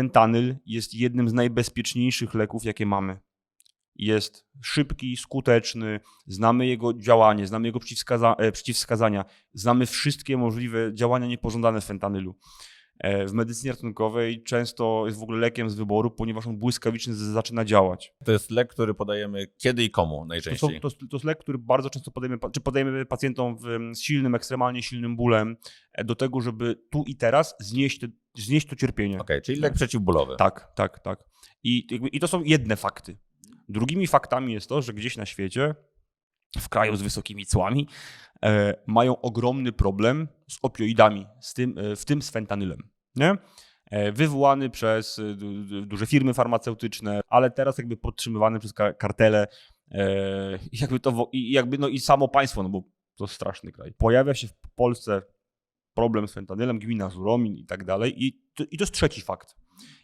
fentanyl jest jednym z najbezpieczniejszych leków, jakie mamy. Jest szybki, skuteczny, znamy jego działanie, znamy jego przeciwwskaza- e, przeciwwskazania, znamy wszystkie możliwe działania niepożądane fentanylu. E, W medycynie ratunkowej często jest w ogóle lekiem z wyboru, ponieważ on błyskawicznie zaczyna działać. To jest lek, który podajemy kiedy i komu To, są, najczęściej. to, jest- to jest lek, który bardzo często podajemy, czy podajemy pacjentom w, z silnym, ekstremalnie silnym bólem, e, do tego, żeby tu i teraz znieść, te, znieść to cierpienie. Okej, czyli lek przeciwbólowy. Tak, tak, tak. I, I to są jedne fakty. Drugimi faktami jest to, że gdzieś na świecie, w kraju z wysokimi cłami, e, mają ogromny problem z opioidami, z tym, e, w tym z fentanyl,em Nie? E, wywołany przez e, du- du- duże firmy farmaceutyczne, ale teraz jakby podtrzymywany przez ka- kartele e, jakby to jakby no i samo państwo, no bo to straszny kraj. Pojawia się w Polsce problem z fentanyl,em gmina Zuromin i tak dalej i to, i to jest trzeci fakt.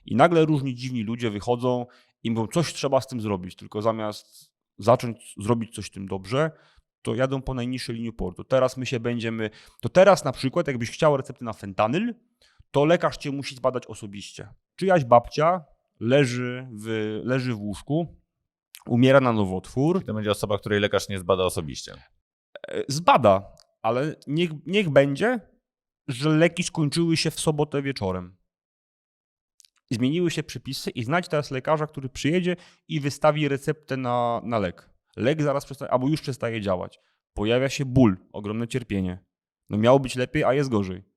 I nagle różni dziwni ludzie wychodzą i mówią, coś trzeba z tym zrobić, tylko zamiast zacząć zrobić coś z tym dobrze, to jadą po najniższej linii portu. Teraz my się będziemy, to teraz na przykład jakbyś chciał receptę na fentanyl, to lekarz cię musi zbadać osobiście. Czyjaś babcia leży w, leży w łóżku, umiera na nowotwór, To będzie osoba, której lekarz nie zbada osobiście. e, zbada, ale niech, niech będzie, że leki skończyły się w sobotę wieczorem. Zmieniły się przepisy i znajdź teraz lekarza, który przyjedzie i wystawi receptę na, na lek. Lek zaraz przestaje, albo już przestaje działać. Pojawia się ból, ogromne cierpienie. No miało być lepiej, a jest gorzej.